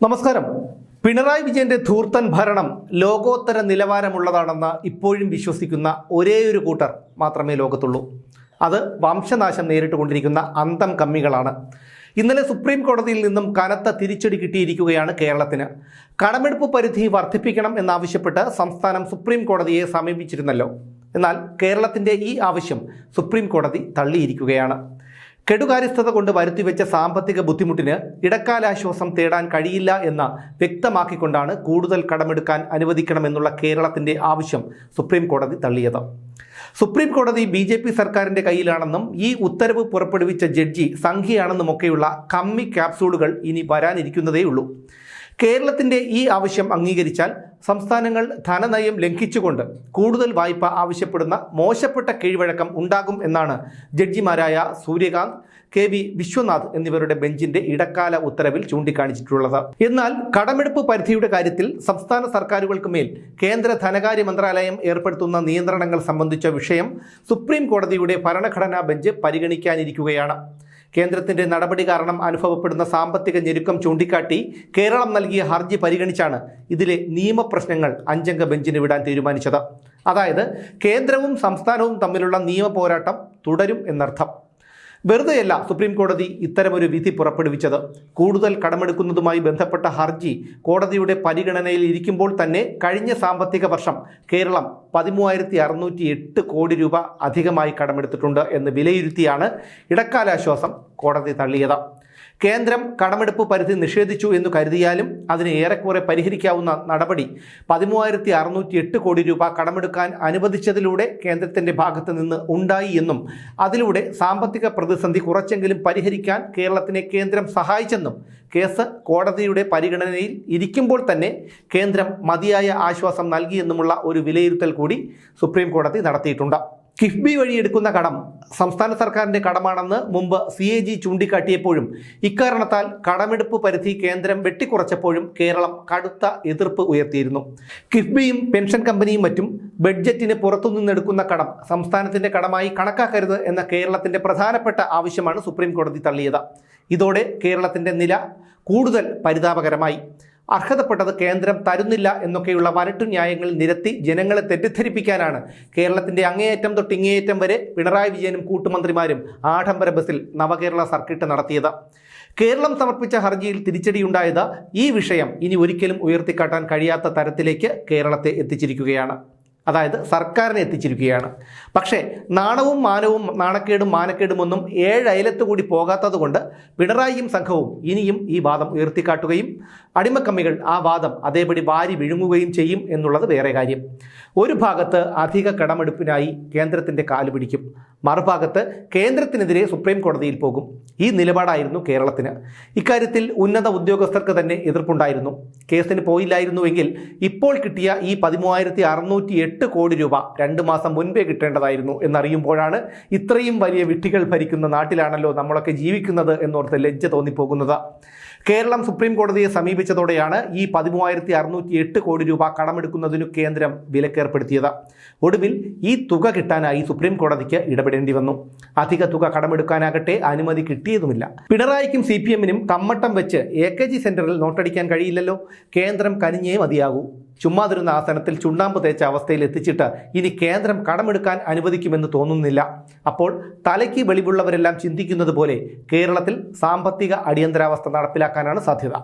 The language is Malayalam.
നമസ്കാരം. പിണറായി വിജയന്റെ ധൂർത്തൻ ഭരണം ലോകോത്തര നിലവാരമുള്ളതാണെന്ന് ഇപ്പോഴും വിശ്വസിക്കുന്ന ഒരേയൊരു കൂട്ടർ മാത്രമേ ലോകത്തുള്ളൂ. അത് വംശനാശം നേരിട്ടുകൊണ്ടിരിക്കുന്ന അന്തം കമ്മികളാണ്. ഇന്നലെ സുപ്രീം കോടതിയിൽ നിന്നും കനത്ത തിരിച്ചടി കിട്ടിയിരിക്കുകയാണ് കേരളത്തിന്. കടമെടുപ്പ് പരിധി വർദ്ധിപ്പിക്കണം എന്നാവശ്യപ്പെട്ട് സംസ്ഥാനം സുപ്രീം കോടതിയെ സമീപിച്ചിരുന്നല്ലോ. എന്നാൽ കേരളത്തിന്റെ ഈ ആവശ്യം സുപ്രീം കോടതി തള്ളിയിരിക്കുകയാണ്. കെടുകാര്യസ്ഥത കൊണ്ട് വരുത്തിവെച്ച സാമ്പത്തിക ബുദ്ധിമുട്ടിന് ഇടക്കാലാശ്വാസം തേടാൻ കഴിയില്ല എന്ന് വ്യക്തമാക്കിക്കൊണ്ടാണ് കൂടുതൽ കടമെടുക്കാൻ അനുവദിക്കണമെന്നുള്ള കേരളത്തിന്റെ ആവശ്യം സുപ്രീം കോടതി തള്ളിയത്. സുപ്രീം കോടതി ബി ജെ പി സർക്കാരിന്റെ കയ്യിലാണെന്നും ഈ ഉത്തരവ് പുറപ്പെടുവിച്ച ജഡ്ജി സംഖ്യയാണെന്നുമൊക്കെയുള്ള കമ്മി ക്യാപ്സൂളുകൾ ഇനി വരാനിരിക്കുന്നതേയുള്ളൂ. കേരളത്തിന്റെ ഈ ആവശ്യം അംഗീകരിച്ചാൽ സംസ്ഥാനങ്ങൾ ധനനയം ലംഘിച്ചുകൊണ്ട് കൂടുതൽ വായ്പ ആവശ്യപ്പെടുന്ന മോശപ്പെട്ട കീഴ്വഴക്കം ഉണ്ടാകും എന്നാണ് ജഡ്ജിമാരായ സൂര്യകാന്ത് കെ വി വിശ്വനാഥ് എന്നിവരുടെ ബെഞ്ചിന്റെ ഇടക്കാല ഉത്തരവിൽ ചൂണ്ടിക്കാണിച്ചിട്ടുള്ളത്. എന്നാൽ കടമെടുപ്പ് പരിധിയുടെ കാര്യത്തിൽ സംസ്ഥാന സർക്കാരുകൾക്ക് മേൽ കേന്ദ്ര ധനകാര്യ മന്ത്രാലയം ഏർപ്പെടുത്തുന്ന നിയന്ത്രണങ്ങൾ സംബന്ധിച്ച വിഷയം സുപ്രീം കോടതിയുടെ ഭരണഘടനാ ബെഞ്ച് പരിഗണിക്കാനിരിക്കുകയാണ്. കേന്ദ്രത്തിന്റെ നടപടി കാരണം അനുഭവപ്പെടുന്ന സാമ്പത്തിക ഞെരുക്കം ചൂണ്ടിക്കാട്ടി കേരളം നൽകിയ ഹർജി പരിഗണിച്ചാണ് ഇതിലെ നിയമപ്രശ്നങ്ങൾ അഞ്ചംഗ ബെഞ്ചിന് വിടാൻ തീരുമാനിച്ചത്. അതായത് കേന്ദ്രവും സംസ്ഥാനവും തമ്മിലുള്ള നിയമ പോരാട്ടം തുടരും എന്നർത്ഥം. വെറുതെയല്ല സുപ്രീം കോടതി ഇത്തരമൊരു വിധി പുറപ്പെടുവിച്ചത്. കൂടുതൽ കടമെടുക്കുന്നതുമായി ബന്ധപ്പെട്ട ഹർജി കോടതിയുടെ പരിഗണനയിൽ ഇരിക്കുമ്പോൾ തന്നെ കഴിഞ്ഞ സാമ്പത്തിക വർഷം കേരളം പതിമൂവായിരത്തി കോടി രൂപ അധികമായി കടമെടുത്തിട്ടുണ്ട് എന്ന് വിലയിരുത്തിയാണ് ഇടക്കാലാശ്വാസം കോടതി തള്ളിയത്. കേന്ദ്രം കടമെടുപ്പ് പരിധി നിഷേധിച്ചു എന്ന് കരുതിയാലും അതിന് ഏറെക്കുറെ പരിഹരിക്കാവുന്ന നടപടി പതിമൂവായിരത്തി അറുന്നൂറ്റി എട്ട് കോടി രൂപ കടമെടുക്കാൻ അനുവദിച്ചതിലൂടെ കേന്ദ്രത്തിന്റെ ഭാഗത്ത് നിന്ന് ഉണ്ടായി എന്നും അതിലൂടെ സാമ്പത്തിക പ്രതിസന്ധി കുറച്ചെങ്കിലും പരിഹരിക്കാൻ കേരളത്തിനെ കേന്ദ്രം സഹായിച്ചെന്നും കേസ് കോടതിയുടെ പരിഗണനയിൽ ഇരിക്കുമ്പോൾ തന്നെ കേന്ദ്രം മതിയായ ആശ്വാസം നൽകിയെന്നുമുള്ള ഒരു വിലയിരുത്തൽ കൂടി സുപ്രീം കോടതി നടത്തിയിട്ടുണ്ട്. കിഫ്ബി വഴി എടുക്കുന്ന കടം സംസ്ഥാന സർക്കാരിന്റെ കടമാണെന്ന് മുമ്പ് സി എ ജി ചൂണ്ടിക്കാട്ടിയപ്പോഴും ഇക്കാരണത്താൽ കടമെടുപ്പ് പരിധി കേന്ദ്രം വെട്ടിക്കുറച്ചപ്പോഴും കേരളം കടുത്ത എതിർപ്പ് ഉയർത്തിയിരുന്നു. കിഫ്ബിയും പെൻഷൻ കമ്പനിയും മറ്റും ബഡ്ജറ്റിന് പുറത്തുനിന്നെടുക്കുന്ന കടം സംസ്ഥാനത്തിന്റെ കടമായി കണക്കാക്കരുത് എന്ന കേരളത്തിന്റെ പ്രധാനപ്പെട്ട ആവശ്യമാണ് സുപ്രീം കോടതി തള്ളിയത്. ഇതോടെ കേരളത്തിന്റെ നില കൂടുതൽ പരിതാപകരമായി. അർഹതപ്പെട്ടത് കേന്ദ്രം തരുന്നില്ല എന്നൊക്കെയുള്ള വരട്ടു ന്യായങ്ങൾ നിരത്തി ജനങ്ങളെ തെറ്റിദ്ധരിപ്പിക്കാനാണ്. കേരളത്തിന്റെ അങ്ങേയറ്റം തൊട്ട് ഇങ്ങേയറ്റം വരെ പിണറായി വിജയനും കൂട്ടുമന്ത്രിമാരും ആഡംബര ബസ്സിൽ നവകേരള സർക്കിട്ട് നടത്തിയത്. കേരളം സമർപ്പിച്ച ഹർജിയിൽ തിരിച്ചടിയുണ്ടായത് ഈ വിഷയം ഇനി ഒരിക്കലും ഉയർത്തിക്കാട്ടാൻ കഴിയാത്ത തരത്തിലേക്ക് കേരളത്തെ എത്തിച്ചിരിക്കുകയാണ്. അതായത് സർക്കാരിനെ എത്തിച്ചിരിക്കുകയാണ്. പക്ഷേ നാണവും മാനവും നാണക്കേടും മാനക്കേടും മാനക്കേടുമൊന്നും ഏഴയലത്ത് കൂടി പോകാത്തതുകൊണ്ട് പിണറായിയും സംഘവും ഇനിയും ഈ വാദം ഉയർത്തിക്കാട്ടുകയും അടിമക്കമ്മികൾ ആ വാദം അതേപടി വാരി വിഴുങ്ങുകയും ചെയ്യും എന്നുള്ളത് വേറെ കാര്യം. ഒരു ഭാഗത്ത് അധിക കടമെടുപ്പിനായി കേന്ദ്രത്തിന്റെ കാൽ പിടിക്കും. മറുഭാഗത്ത് കേന്ദ്രത്തിനെതിരെ സുപ്രീം കോടതിയിൽ പോകും. ഈ നിലപാടായിരുന്നു കേരളത്തിന്. ഇക്കാര്യത്തിൽ ഉന്നത ഉദ്യോഗസ്ഥർക്ക് തന്നെ എതിർപ്പുണ്ടായിരുന്നു. കേസിന് പോയില്ലായിരുന്നുവെങ്കിൽ ഇപ്പോൾ കിട്ടിയ ഈ പതിമൂവായിരത്തി അറുന്നൂറ്റി എട്ട് കോടി രൂപ രണ്ട് മാസം മുൻപേ കിട്ടേണ്ടതായിരുന്നു എന്നറിയുമ്പോഴാണ് ഇത്രയും വലിയ വിട്ടികൾ ഭരിക്കുന്ന നാട്ടിലാണല്ലോ നമ്മളൊക്കെ ജീവിക്കുന്നത് എന്നോർത്ത് ലജ്ജ തോന്നിപ്പോകുന്നത്. കേരളം സുപ്രീം കോടതിയെ സമീപിച്ചതോടെയാണ് ഈ പതിമൂവായിരത്തി അറുന്നൂറ്റി എട്ട് കോടി രൂപ കടമെടുക്കുന്നതിനു കേന്ദ്രം വിലക്കേർപ്പെടുത്തിയത്. ഒടുവിൽ ഈ തുക കിട്ടാനായി സുപ്രീം കോടതിക്ക് ഇടപെടേണ്ടി വന്നു. അധിക തുക കടമെടുക്കാനാകട്ടെ അനുമതി കിട്ടിയതുമില്ല. പിണറായിക്കും സി പി എമ്മിനും കമ്മട്ടം വെച്ച് എ കെ ജി സെന്ററിൽ നോട്ടടിക്കാൻ കഴിയില്ലല്ലോ. കേന്ദ്രം കനിഞ്ഞേ മതിയാകൂ. ചുമ്മാതിരുന്ന ആസനത്തിൽ ചുണ്ണാമ്പ് തേച്ച അവസ്ഥയിൽ എത്തിച്ചിട്ട് ഇനി കേന്ദ്രം കടമെടുക്കാൻ അനുവദിക്കുമെന്ന് തോന്നുന്നില്ല. അപ്പോൾ തലയ്ക്ക് വെളിവുള്ളവരെല്ലാം ചിന്തിക്കുന്നത് പോലെ കേരളത്തിൽ സാമ്പത്തിക അടിയന്തരാവസ്ഥ നടപ്പിലാക്കാനാണ് സാധ്യത.